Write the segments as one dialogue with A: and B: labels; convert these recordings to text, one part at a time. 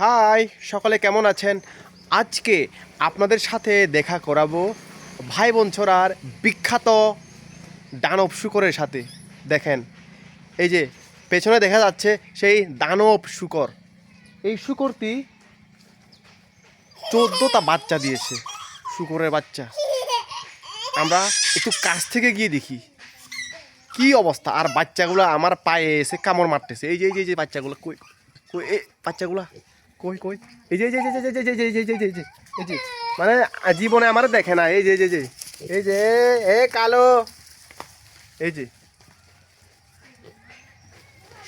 A: High, সকলে কেমন আছেন? আজকে আপনাদের সাথে দেখা করাবো ভাই বোন ছড়ার বিখ্যাত দানব শুকরের সাথে। দেখেন, এই যে পেছনে দেখা যাচ্ছে সেই দানব শুকর। এই শুকরটি চোদ্দোটা বাচ্চা দিয়েছে, শুকরের বাচ্চা। আমরা একটু কাছ থেকে গিয়ে দেখি, কি অবস্থা? আর বাচ্চাগুলো আমার পায়ে এসে কামড় মারতেছে। এই যে এই যে বাচ্চাগুলো, কই কই, এ, বাচ্চাগুলা? কই কই এই যে যে যে যে যে যে যে মানে জীবনে আমার দেখে না এই যে এই যে এই যে এ কালো এই যে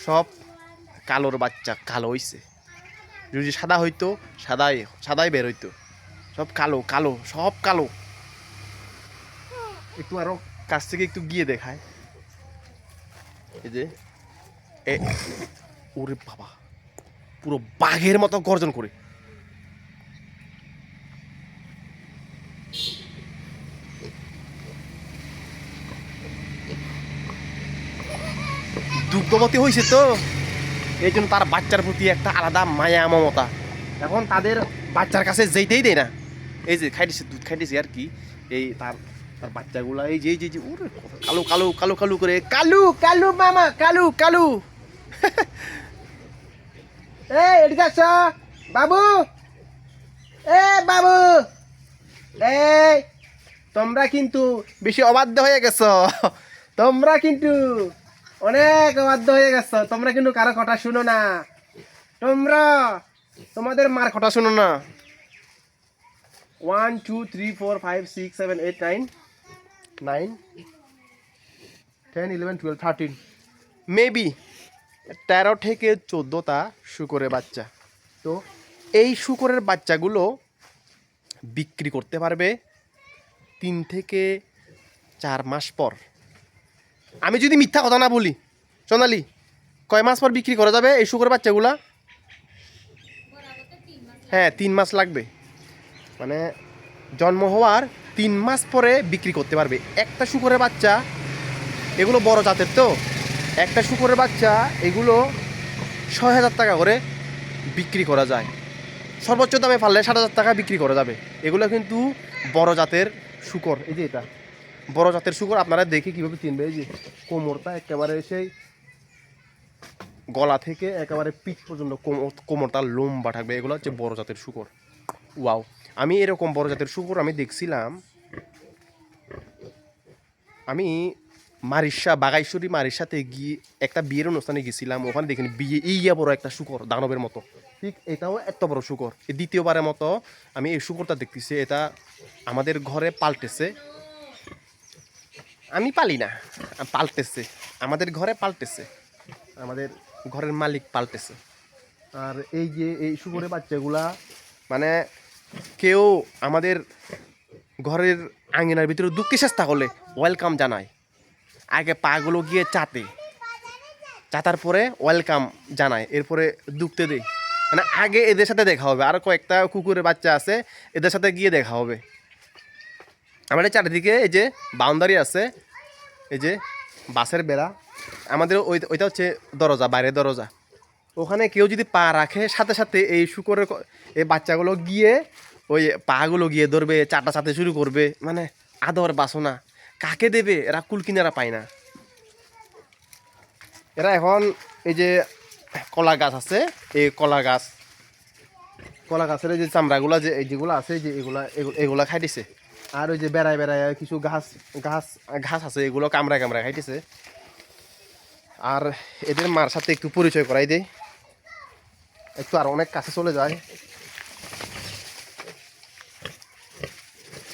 A: সব কালোর বাচ্চা কালো হইছে যদি সাদা হইতো সাদাই সাদাই বের হইতো সব কালো কালো সব কালো একটু আরও কাছ থেকে একটু গিয়ে দেখায় এই যে এ ওরে বাবা পুরো বাঘের মতো গর্জন করে। দুগ্ধবতী হয়েছে তো। এই জন্য তার বাচ্চার প্রতি একটা আলাদা মায়া মমতা। এখন তাদের বাচ্চার কাছে যেতেই দেয় না। এই যে খাইতেছে দুধ খাইতেছে আর কি। এই তার তার বাচ্চাগুলা এই যে যে ওরে কালো কালো কালো কালো করে। কালু কালু মামা কালু কালু। এই, এদিকে বাবু। এ, বাবু। এই, তোমরা কিন্তু বেশি অবাধ্য হয়ে গেছো। তোমরা কিন্তু অনেক অবাধ্য হয়ে গেছো। তোমরা কিন্তু কারও কথা শুনো না। তোমরা তোমাদের মার কথা শুনো না। One two three four five six seven eight nine nine ten eleven twelve thirteen maybe তেরো থেকে চোদ্দোটা শুকরের বাচ্চা। তো এই শুকরের বাচ্চাগুলো বিক্রি করতে পারবে তিন থেকে চার মাস পর। আমি যদি মিথ্যা কথা না বলি, সোনালি, কয় মাস পর বিক্রি করা যাবে এই শুকরের বাচ্চাগুলা? হ্যাঁ তিন মাস লাগবে। মানে জন্ম হওয়ার তিন মাস পরে বিক্রি করতে পারবে। একটা শুকরের বাচ্চা, এগুলো বড় জাতের তো। একটা শুকরের বাচ্চা, এগুলো ছয় হাজার টাকা করে বিক্রি করা যায়। সর্বোচ্চ দামে পারলে সাত হাজার টাকা বিক্রি করা যাবে। এগুলো কিন্তু বড় জাতের শুকর, এই যে এটা। বড় জাতের শুকর, আপনারা দেখে কীভাবে চিনবে? এই যে কোমরটা একেবারে সেই গলা থেকে একেবারে পিঠ পর্যন্ত কোমর- কোমরটা লম্বা থাকবে। এগুলো হচ্ছে বড় জাতের শুকর। ওয়াও! আমি এরকম বড় জাতের শুকর আমি দেখছিলাম। আমি মারিশা বাগাইশ্বরী মারিশাতে গিয়ে একটা বিয়ের অনুষ্ঠানে গেছিলাম। ওখানে দেখিনি বিয়ে, ইয়া বড় একটা শুকর, দানবের মতো। ঠিক এটাও এত বড় শুকর। দ্বিতীয়বারের মতো আমি এই শুকরটা দেখতেছি, এটা আমাদের ঘরে পাল্টেছে। আমি পালি না, পাল্টেছে। আমাদের ঘরে পাল্টেছে। আমাদের ঘরের মালিক পাল্টেছে। আর এই যে এই শুকরের বাচ্চাগুলা মানে কেউ আমাদের ঘরের আঙিনার ভিতরে ঢুকতে চেষ্টা করলে ওয়েলকাম জানায়। আগে পাগুলো গিয়ে চাতে। চাতার পরে ওয়েলকাম জানায় এরপরে ঢুকতে দেয় মানে আগে এদের সাথে দেখা হবে। আর কয়েকটা কুকুরের বাচ্চা আছে, এদের সাথে গিয়ে দেখা হবে। আমাদের চারিদিকে এই যে বাউন্ডারি আছে, এই যে বাসের বেড়া। আমাদের ওই, ওইটা হচ্ছে দরজা বাইরে দরজা। ওখানে কেউ যদি পা রাখে, সাথে সাথে এই শুকরের এই বাচ্চাগুলো গিয়ে ওই পাগুলো গিয়ে ধরবে চাটা চাতে শুরু করবে। মানে আদর বাসনা। কাকে দেবে? এরা কুল কিনারা পায় না। এরা এখন এই যে কলা গাছ আছে, এই কলা গাছ, কলা গাছের যে চামড়াগুলা যে যেগুলো আছে যে এগুলা, এগু- এগুলা খাইতেছে। আর ওই যে বেড়ায় বেড়ায় কিছু ঘাস ঘাস ঘাস আছে, এগুলো কামড়ায় কামড়ায় খাইতেছে। আর এদের মার সাথে একটু পরিচয় করাই দেই। একটু আর অনেক কাছে চলে যায়।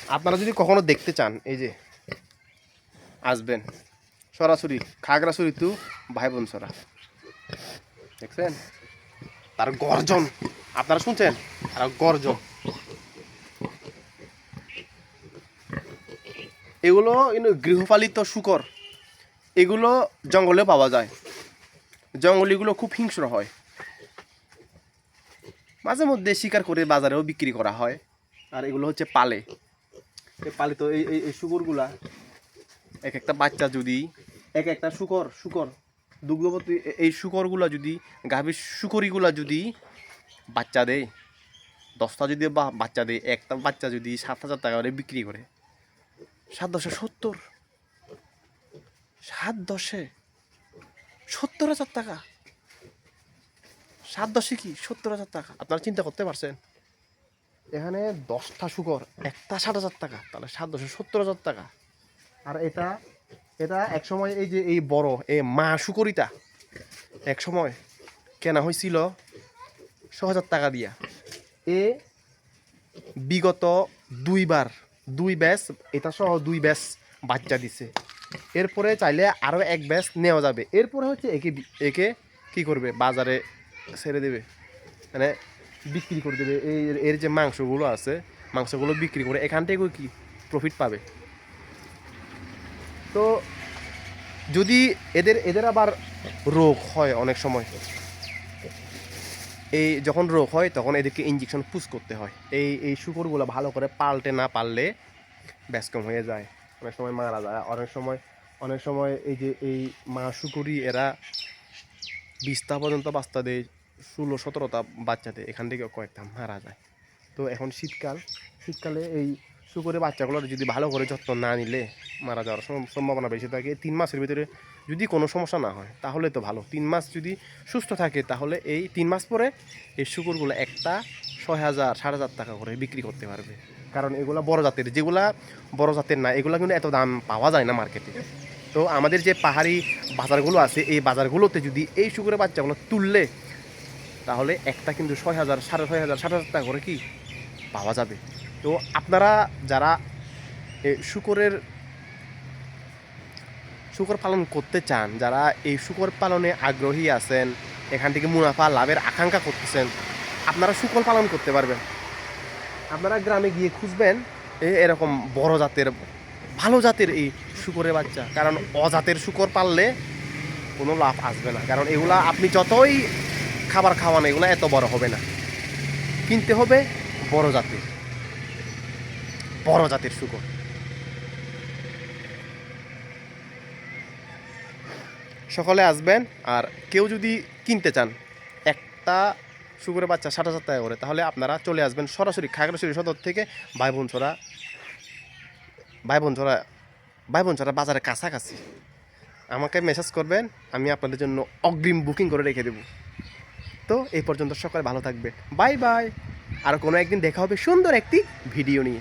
A: আপনারা যদি কখনো দেখতে চান, এই যে আসবেন। সরাসরি, খাগড়াছড়ি টু ভাই বোন সরা দেখছেন? তার গর্জন। আপনারা শুনছেন? আর গর্জন। এগুলো গৃহপালিত শুকর। এগুলো জঙ্গলে পাওয়া যায়। জঙ্গলিগুলো খুব হিংস্র হয়। মাঝে মধ্যে শিকার করে বাজারেও বিক্রি করা হয়। আর এগুলো হচ্ছে পালে। পালিত এই এই শুকরগুলা এক একটা বাচ্চা যদি এক একটা শুকর শুকর দুগ্ধবতী এই শুকরগুলা যদি, গাভীর শুকরিগুলা যদি বাচ্চা দেয়, দশটা যদি বা, বাচ্চা দেয়, একটা বাচ্চা যদি সাত হাজার টাকা করে বিক্রি করে, সাত দশে সত্তর, সাত দশে সত্তর হাজার টাকা। সাত দশে কি সত্তর হাজার টাকা? আপনারা চিন্তা করতে পারছেন? এখানে দশটা শুকর, একটা ষাট হাজার টাকা, তাহলে সাত দশে সত্তর হাজার টাকা। আর এটা এটা এক সময় এই যে এই বড়, এই মা শুকরিটা এক সময় কেনা হয়েছিল ছ হাজার টাকা দিয়া। এ বিগত দুইবার, দুই ব্যাস, এটা সহ দুই ব্যাস বাচ্চা দিছে। এরপরে চাইলে আরও এক ব্যাস নেওয়া যাবে। এরপরে হচ্ছে একে একে কি করবে? বাজারে ছেড়ে দেবে। মানে বিক্রি করে দেবে। এই, এর যে মাংসগুলো আছে, মাংসগুলো বিক্রি করে এখান থেকেও কি প্রফিট পাবে? তো যদি এদের এদের আবার রোগ হয় অনেক সময়, এই যখন রোগ হয় তখন এদেরকে ইঞ্জেকশন পুশ করতে হয়। এই এই শুকরগুলো ভালো করে পাল্টে না পারলে ব্যাস কম হয়ে যায়, অনেক সময় মারা যায়। অনেক সময় অনেক সময় এই যে, এই মা শুকুরি এরা বিশটা পর্যন্ত বাচ্চা দেয়, ষোলো, সতেরোটা বাচ্চা দেয়, এখান থেকে কয়েকটা মারা যায়। তো এখন শীতকাল, শীতকালে এই শুকুরের বাচ্চাগুলোর যদি ভালো করে যত্ন না নিলে মারা যাওয়ার সম্ভাবনা বেশি থাকে। তিন মাসের ভিতরে যদি কোনো সমস্যা না হয়, তাহলে তো ভালো। তিন মাস যদি সুস্থ থাকে, তাহলে এই তিন মাস পরে এই শুকুরগুলো একটা ছয় হাজার, সাড়ে হাজার টাকা করে বিক্রি করতে পারবে। কারণ এগুলো বড় জাতের, যেগুলা বড় জাতের না, এগুলো কিন্তু এত দাম পাওয়া যায় না মার্কেটে তো আমাদের যে পাহাড়ি বাজারগুলো আছে, এই বাজারগুলোতে যদি এই শুকুরের বাচ্চাগুলো তুললে, তাহলে একটা কিন্তু ছয় হাজার, সাড়ে ছয় হাজার, সাড়ে হাজার টাকা করে কি পাওয়া যাবে। তো আপনারা যারা শুকরের শুকর পালন করতে চান, যারা এই শুকর পালনে আগ্রহী আছেন, এখান থেকে মুনাফা, লাভের আকাঙ্ক্ষা করতেছেন, আপনারা শুকর পালন করতে পারবেন। আপনারা গ্রামে গিয়ে খুঁজবেন এরকম বড় জাতের, ভালো জাতের এই শুকরের বাচ্চা। কারণ অজাতের শুকর পাললে কোনো লাভ আসবে না। কারণ এগুলা আপনি যতই খাবার খাওয়ান, এগুলো এত বড় হবে না। কিনতে হবে বড় জাতের বড় জাতের শুকর সকলে আসবেন আর কেউ যদি কিনতে চান, একটা শুকুরের বাচ্চা ষাট হাজার টাকা করে, তাহলে আপনারা চলে আসবেন সরাসরি খাগড়াছড়ি সদর থেকে ভাই বোন ছড়া ভাই বোন ছড়া ভাই বোন ছড়া বাজারের কাছাকাছি। আমাকে মেসেজ করবেন, আমি আপনাদের জন্য অগ্রিম বুকিং করে রেখে দেব। তো এই পর্যন্ত সকালে ভালো থাকবে বাই বাই। আর কোনো একদিন দেখা হবে সুন্দর একটি ভিডিও নিয়ে।